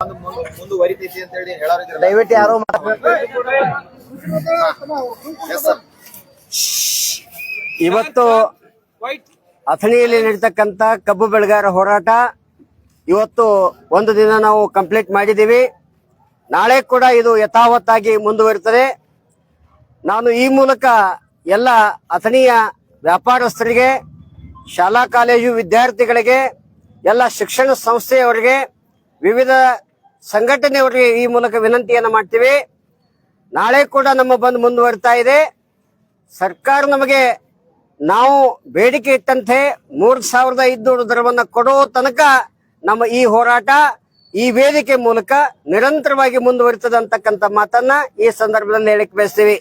ಮುಂದುವರಿತೈತಿ ಅಂತ ಹೇಳಿ ದಯವಿಟ್ಟು ಯಾರು ಇವತ್ತು ಅಥಣಿಯಲ್ಲಿ ನಡೀತಕ್ಕಂತ ಕಬ್ಬು ಬೆಳೆಗಾರ ಹೋರಾಟ ಇವತ್ತು ಒಂದು ದಿನ ನಾವು ಕಂಪ್ಲೀಟ್ ಮಾಡಿದ್ದೀವಿ. ನಾಳೆ ಕೂಡ ಇದು ಯಥಾವತ್ತಾಗಿ ಮುಂದುವರಿತದೆ. ನಾನು ಈ ಮೂಲಕ ಎಲ್ಲ ಅಥಣಿಯ ವ್ಯಾಪಾರಸ್ಥರಿಗೆ ಶಾಲಾ ಕಾಲೇಜು ವಿದ್ಯಾರ್ಥಿಗಳಿಗೆ ಎಲ್ಲ ಶಿಕ್ಷಣ ಸಂಸ್ಥೆಯವರಿಗೆ ವಿವಿಧ ಸಂಘಟನೆಯವರಿಗೆ ಈ ಮೂಲಕ ವಿನಂತಿಯನ್ನು ಮಾಡ್ತೀವಿ. ನಾಳೆ ಕೂಡ ನಮ್ಮ ಬಂದ್ ಮುಂದುವರಿತಾ ಇದೆ. ಸರ್ಕಾರ ನಮಗೆ ನಾವು ಬೇಡಿಕೆ ಇಟ್ಟಂತೆ ಮೂರು ಸಾವಿರದ ಐದುನೂರು ದರವನ್ನು ಕೊಡೋ ತನಕ ನಮ್ಮ ಈ ಹೋರಾಟ ಈ ವೇದಿಕೆ ಮೂಲಕ ನಿರಂತರವಾಗಿ ಮುಂದುವರಿತದೆ ಅಂತಕ್ಕಂಥ ಮಾತನ್ನ ಈ ಸಂದರ್ಭದಲ್ಲಿ ಹೇಳಕ್ಕೆ ಬಯಸ್ತೀವಿ.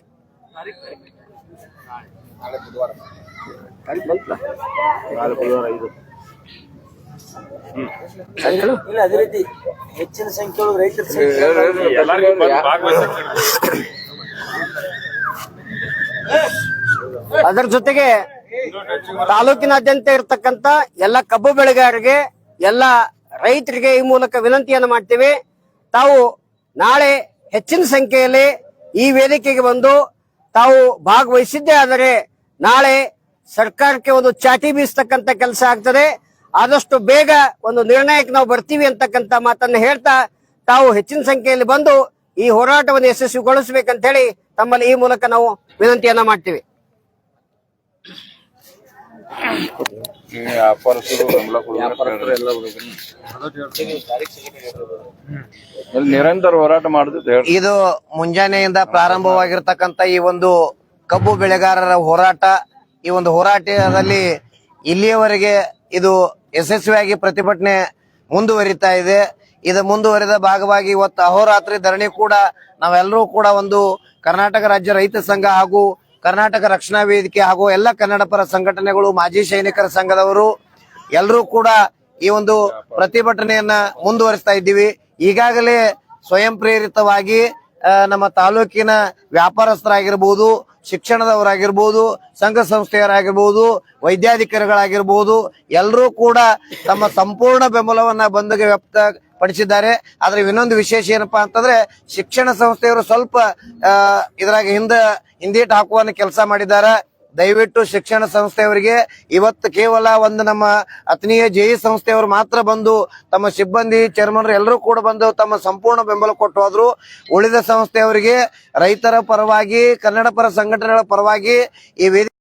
ಅದೇ ರೀತಿ. ಹೆಚ್ಚಿನ ಸಂಖ್ಯೆಯೊಳಗೆ ರೈತರ ಅದರ ಜೊತೆಗೆ ತಾಲೂಕಿನಾದ್ಯಂತ ಇರತಕ್ಕಂತ ಎಲ್ಲ ಕಬ್ಬು ಬೆಳೆಗಾರರಿಗೆ ಎಲ್ಲ ರೈತರಿಗೆ ಈ ಮೂಲಕ ವಿನಂತಿಯನ್ನು ಮಾಡ್ತೀವಿ. ತಾವು ನಾಳೆ ಹೆಚ್ಚಿನ ಸಂಖ್ಯೆಯಲ್ಲಿ ಈ ವೇದಿಕೆಗೆ ಬಂದು ತಾವು ಭಾಗವಹಿಸಿದ್ದೇ ಆದರೆ ನಾಳೆ ಸರ್ಕಾರಕ್ಕೆ ಒಂದು ಚಾಟಿ ಬೀಸತಕ್ಕಂತ ಕೆಲಸ ಆಗ್ತದೆ. ಆದಷ್ಟು ಬೇಗ ಒಂದು ನಿರ್ಣಯಕ್ಕೆ ನಾವು ಬರ್ತೀವಿ ಅಂತಕ್ಕಂತ ಮಾತನ್ನ ಹೇಳ್ತಾ ತಾವು ಹೆಚ್ಚಿನ ಸಂಖ್ಯೆಯಲ್ಲಿ ಬಂದು ಈ ಹೋರಾಟವನ್ನು ಯಶಸ್ವಿಗೊಳಿಸಬೇಕಂತ ಹೇಳಿ ತಮ್ಮಲ್ಲಿ ಈ ಮೂಲಕ ನಾವು ವಿನಂತಿಯನ್ನ ಮಾಡ್ತೀವಿ. ನಿರಂತರ ಹೋರಾಟ ಇದು ಮುಂಜಾನೆಯಿಂದ ಪ್ರಾರಂಭವಾಗಿರ್ತಕ್ಕಂತ ಈ ಒಂದು ಕಬ್ಬು ಬೆಳೆಗಾರರ ಹೋರಾಟ ಈ ಒಂದು ಹೋರಾಟದಲ್ಲಿ ಇಲ್ಲಿಯವರೆಗೆ ಇದು ಯಶಸ್ವಿಯಾಗಿ ಪ್ರತಿಭಟನೆ ಮುಂದುವರಿತಾ ಇದೆ. ಇದು ಮುಂದುವರಿದ ಭಾಗವಾಗಿ ಇವತ್ತು ಅಹೋರಾತ್ರಿ ಧರಣಿ ಕೂಡ ನಾವೆಲ್ಲರೂ ಕೂಡ ಒಂದು ಕರ್ನಾಟಕ ರಾಜ್ಯ ರೈತ ಸಂಘ ಹಾಗೂ ಕರ್ನಾಟಕ ರಕ್ಷಣಾ ವೇದಿಕೆ ಹಾಗೂ ಎಲ್ಲ ಕನ್ನಡ ಪರ ಸಂಘಟನೆಗಳು, ಮಾಜಿ ಸೈನಿಕರ ಸಂಘದವರು ಎಲ್ಲರೂ ಕೂಡ ಈ ಒಂದು ಪ್ರತಿಭಟನೆಯನ್ನ ಮುಂದುವರಿಸ್ತಾ ಇದ್ದೀವಿ. ಈಗಾಗಲೇ ಸ್ವಯಂ ಪ್ರೇರಿತವಾಗಿ ನಮ್ಮ ತಾಲೂಕಿನ ವ್ಯಾಪಾರಸ್ಥರಾಗಿರ್ಬೋದು ಶಿಕ್ಷಣದವರಾಗಿರ್ಬೋದು, ಸಂಘ ಸಂಸ್ಥೆಯರಾಗಿರ್ಬೋದು ವೈದ್ಯಾಧಿಕಾರಿಗಳಾಗಿರ್ಬೋದು ಎಲ್ಲರೂ ಕೂಡ ತಮ್ಮ ಸಂಪೂರ್ಣ ಬೆಂಬಲವನ್ನ ಬಂದ್ಗೆ ವ್ಯಕ್ತ ಪಡಿಸಿದ್ದಾರೆ. ಆದ್ರೆ ಇನ್ನೊಂದು ವಿಶೇಷ ಏನಪ್ಪಾ ಅಂತಂದ್ರೆ, ಶಿಕ್ಷಣ ಸಂಸ್ಥೆಯವರು ಸ್ವಲ್ಪ ಇದ್ರಾಗ ಹಿಂದೆ, ಹಿಂದೇಟು ಹಾಕುವ ಕೆಲಸ ಮಾಡಿದ್ದಾರೆ. ದಯವಿಟ್ಟು ಶಿಕ್ಷಣ ಸಂಸ್ಥೆಯವರಿಗೆ ಇವತ್ತು ಕೇವಲ ಒಂದು ನಮ್ಮ ಅತ್ನೀಯ ಜೆಇ ಸಂಸ್ಥೆಯವರು ಮಾತ್ರ ಬಂದು ತಮ್ಮ ಸಿಬ್ಬಂದಿ ಚೇರ್ಮನ್ ಎಲ್ಲರೂ ಕೂಡ ಬಂದು ತಮ್ಮ ಸಂಪೂರ್ಣ ಬೆಂಬಲ ಕೊಟ್ಟು ಹೋದ್ರು ಉಳಿದ ಸಂಸ್ಥೆಯವರಿಗೆ ರೈತರ ಪರವಾಗಿ ಕನ್ನಡ ಪರ ಸಂಘಟನೆಗಳ ಪರವಾಗಿ ಈ ವೇದಿಕೆ